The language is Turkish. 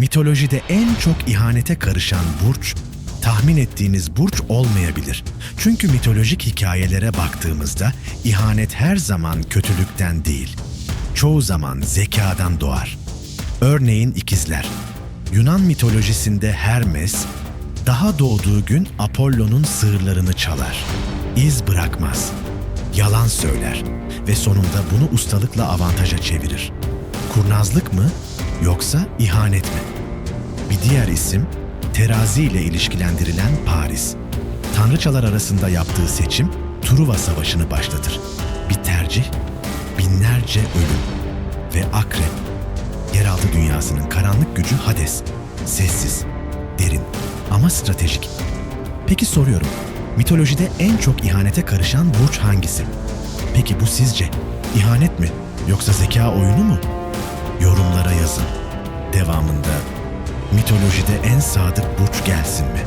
Mitolojide en çok ihanete karışan burç, tahmin ettiğiniz burç olmayabilir. Çünkü mitolojik hikayelere baktığımızda ihanet her zaman kötülükten değil, çoğu zaman zekadan doğar. Örneğin ikizler. Yunan mitolojisinde Hermes, daha doğduğu gün Apollo'nun sığırlarını çalar. İz bırakmaz. Yalan söyler ve sonunda bunu ustalıkla avantaja çevirir. Kurnazlık mı yoksa ihanet mi? Bir diğer isim terazi ile ilişkilendirilen Paris. Tanrıçalar arasında yaptığı seçim Truva Savaşı'nı başlatır. Bir tercih, binlerce ölüm ve akrep. Yeraltı dünyasının karanlık gücü Hades. Sessiz, derin ama stratejik. Peki soruyorum, mitolojide en çok ihanete karışan burç hangisi? Peki bu sizce ihanet mi yoksa zeka oyunu mu? Yorumlara yazın. Devamında mitolojide en sadık burç gelsin mi?